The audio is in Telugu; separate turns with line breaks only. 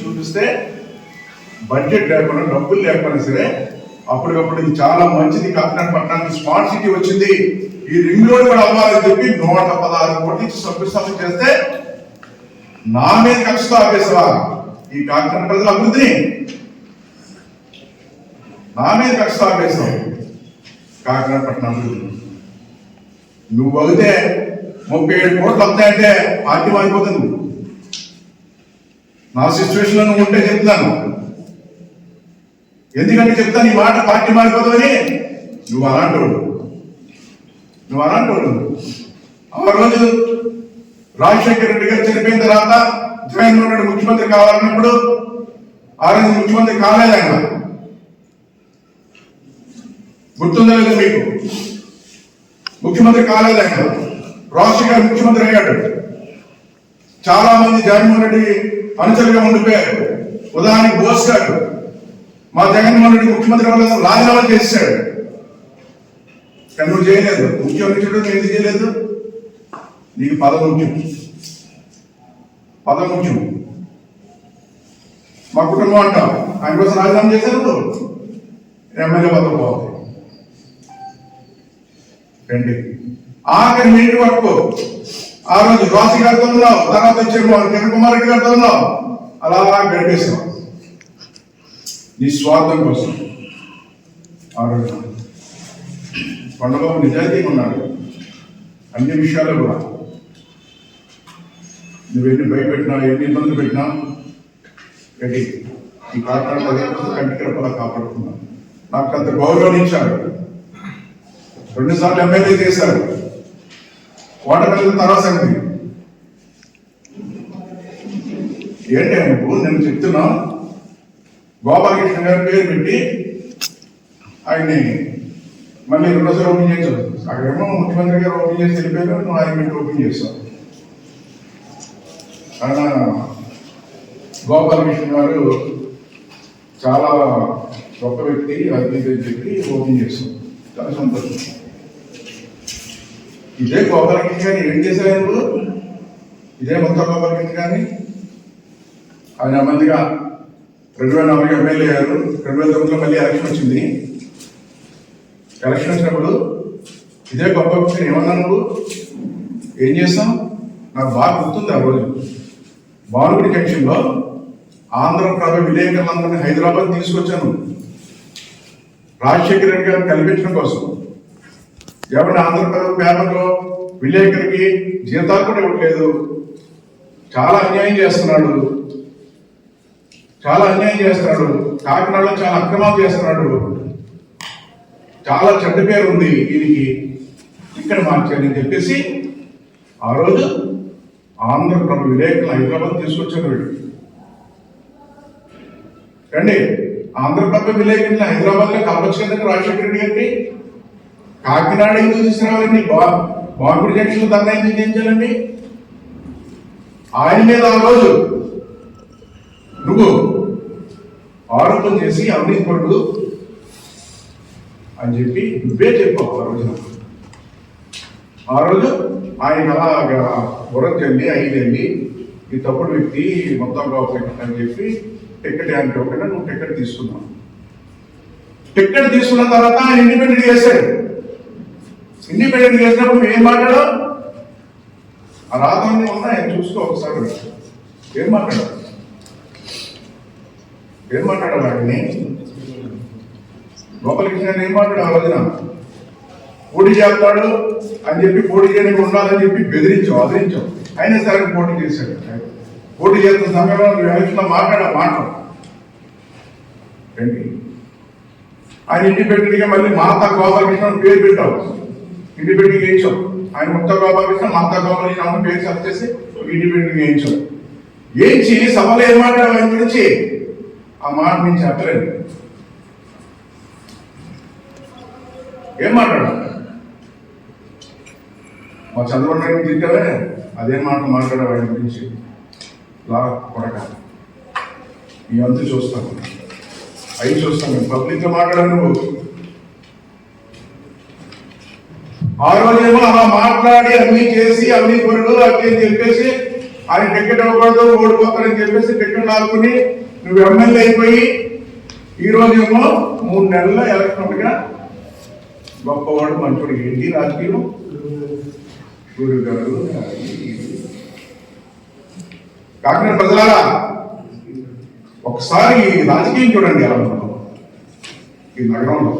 చూపిస్తే బడ్జెట్ లేకుండా డబ్బులు లేకపోయినా సరే అప్పటికప్పుడు ఇది చాలా మంచిది కాకినాడ పట్టణానికి స్మార్ట్ సిటీ వచ్చింది. ఈ రింగ్ రోడ్ కూడా అవ్వాలని చెప్పి నూట పదహారు కోట్ల ఇచ్చి శంకుస్థాపన చేస్తే నా మీద కక్షతో ఆపేసావా ఈ కాకినాడ ప్రజల అభివృద్ధిని నా మీద కక్షతో ఆపేసావు కాకినాడ పట్టణం అభివృద్ధి. నువ్వు అడిగితే ముప్పై ఏడు కోట్లు వస్తాయంటే పార్టీ మారిపోతుంది. నా సిచ్యువేషన్లో నువ్వు ఉంటే చెప్తాను. ఎందుకంటే చెప్తాను ఈ మాట పార్టీ మారిపోతుందని నువ్వు అలాంటి నువ్వు అలాంటి ఆ రోజు రాజశేఖర రెడ్డి గారు చనిపోయిన తర్వాత జగన్మోహన్ రెడ్డి ముఖ్యమంత్రి కావాలన్నప్పుడు ఆ రోజు ముఖ్యమంత్రి కాలేదు ఆయన గుర్తుందా లేదు మీకు? ముఖ్యమంత్రి కాలేదు ఆయన రాజశేఖర్ ముఖ్యమంత్రి అయ్యాడు. చాలా మంది జగన్మోహన్ రెడ్డి అనుచరులుగా ఉండిపోయారు. ఉదాహరణకి బోస్ గారు. మా జగన్మోహన్ రెడ్డి ముఖ్యమంత్రి వల్ల రాజీనామా చేశాడు. కానీ నువ్వు చేయలేదు. ముఖ్యమంత్రి నువ్వు ఎందుకు చేయలేదు? నీకు పదం ముఖ్యం. పదం ముఖ్యం. మా కుటుంబం అంటాం. ఆయన కోసం రాజీనామా చేశారు నువ్వు. ఎమ్మెల్యే పదవి పోవాలి. రండి. ఆఖరి మీటి వరకు ఆ రోజు రాసి గారితో ఉన్నావు తర్వాత వచ్చారు కిరణ్ కుమార్ రెడ్డి గారితో ఉన్నావు అలా గడిపేస్తాం నీ స్వార్థం కోసం. ఆ రోజు కొండబాబు నిజాయితీగా ఉన్నాడు. అన్ని విషయాలు కూడా. నువ్వు ఎన్ని భయపెట్టినా ఎన్ని ఇబ్బందులు పెట్టినా రెడీ ఈ కాకినాడ ప్రజల కోసం కాపాడుతున్నాను నాకు అంత గౌరవించాడు రెండుసార్లు ఎమ్మెల్యే చేశారు. ఓటమి తర్వాత సంగతి. ఏంటి నువ్వు నేను చెప్తున్నా. గోపాలకృష్ణ గారి పేరు పెట్టి ఆయన్ని మళ్ళీ రెండోసారి ఓపెన్ చేయించావు అక్కడేమో ముఖ్యమంత్రి గారు ఓపెన్ చేసి వెళ్ళిపోయారు. నువ్వు ఆయన పెట్టి ఓపెన్ చేస్తావు. ఆయన గోపాలకృష్ణ గారు చాలా గొప్ప వ్యక్తి అద్భుతం చెప్పి ఓపెన్ చేస్తాం. చాలా సంతోషం. ఇదే గోపాలకృష్ణ గారిని ఏం చేశారు ఇప్పుడు? ఇదే మొత్తం గోపాలకృష్ణ గారిని? ఆయన మందిగా రెండు వేల నాలుగు ఎమ్మెల్యే అయ్యారు. రెండు వేల తొమ్మిదిలో మళ్ళీ ఎలక్షన్ వచ్చింది. ఎలక్షన్ వచ్చినప్పుడు ఇదే గొప్ప వ్యక్తిని ఏమన్నా నువ్వు ఏం చేస్తాం? నాకు బాగా గుర్తుంది ఆ రోజు. బాలుగుడి జంక్షన్లో ఆంధ్రప్రభ విలేకరులందరినీ హైదరాబాద్ తీసుకొచ్చాను. రాజశేఖర రెడ్డి గారిని కల్పించడం కోసం. ఎవరి ఆంధ్రప్రదేశ్ పేపర్లో విలేకరికి జీతాలు కూడా ఇవ్వట్లేదు. చాలా అన్యాయం చేస్తున్నాడు. చాలా అన్యాయం చేస్తున్నాడు. కాకినాడలో చాలా అక్రమాలు చేస్తున్నాడు. చాలా చెడ్డ పేరు ఉంది దీనికి ఇక్కడ మార్చాలని చెప్పేసి ఆ రోజు ఆంధ్రప్రభ విలేకరులు హైదరాబాద్ తీసుకొచ్చారు వీళ్ళు. రండి ఆంధ్రప్రభ విలేకరులు హైదరాబాద్లో కలవచ్చు కదండి రాజశేఖర రెడ్డి గారిని కాకినాడ ఎందుకు తీసుకురావాలండి బా బాంబు జంక్షన్ ధర్నా ఎందుకు చేయించాలండి ఆయన మీద ఆ రోజు నువ్వు ఆరోపణ చేసి అవినీతి పడు అని చెప్పి నువ్వే చెప్పావు ఆ రోజు ఆ రోజు ఆయన అలాగా బుర్ర చల్లి ఐదెళ్ళి ఈ తప్పుడు వ్యక్తి మొత్తం గవర్నమెంట్ అని చెప్పి టికెట్ అంటే ఒకటే నువ్వు టికెట్ తీసుకున్నావు. టికెట్ తీసుకున్న తర్వాత ఆయన ఇండిపెండెంట్ చేశాడు. ఇండిపెండెంట్ చేసినప్పుడు నువ్వు ఏం మాట్లాడావు ఆ రాతలన్నీ ఉన్నాయి చూసుకో ఒకసారి. ఏం మాట్లాడావు ఏం మాట్లాడాలి వాడిని లోపలికి నేను ఏం మాట్లాడాలి ఆ పోటీ చేస్తాడు అని చెప్పి పోటీ చేయడానికి ఉండాలని చెప్పి బెదిరించావు అదిరించావు అయినా సరే పోటీ చేశాడు. పోటీ చేస్తున్న సమయంలో నువ్వు ఎలక్షన్లో మాట్లాడా మాట. ఏంటి? ఆయన ఇండిపెండెంట్గా మళ్ళీ మాతా గోపాలకృష్ణ పేరు పెట్టావు. ఇండిపెండెంట్ చేయించాం ఆయన ముక్త గోపాలకృష్ణ మాతా గోపాలకృష్ణ అని పేరు సెలెక్ట్ చేసి ఇండిపెండెంట్ చేయించాం ఏంచి సభలో ఏం మాట్లాడావు ఆయన గురించి? ఆ మాట నుంచి చెప్పలేదు ఏం మాట్లాడావు మా చంద్రబాబు నాయుడు తింటావే అదే మాట మాట్లాడావు ఆయన గురించి. లా కొడక. మీ అంతు చూస్తాను అవి చూస్తాను పబ్లిక్లో మాట్లాడాను నువ్వు. ఆ రోజేమో అలా మాట్లాడి అన్ని చేసి అన్ని పనులు అని చెప్పేసి ఆయన టికెట్ ఇవ్వకూడదు ఓడిపోతాడని చెప్పేసి టికెట్ లాక్కుని నువ్వు ఎమ్మెల్యే అయిపోయి ఈ రోజు ఏమో మూడు నెలల ఎలక్షన్ గొప్పవాడు మంచోడు ఏంటి రాజకీయం? గురుగారు కాకినాడ ప్రజలారా ఒకసారి ఈ రాజకీయం చూడండి ఎలా ఈ నగరంలో.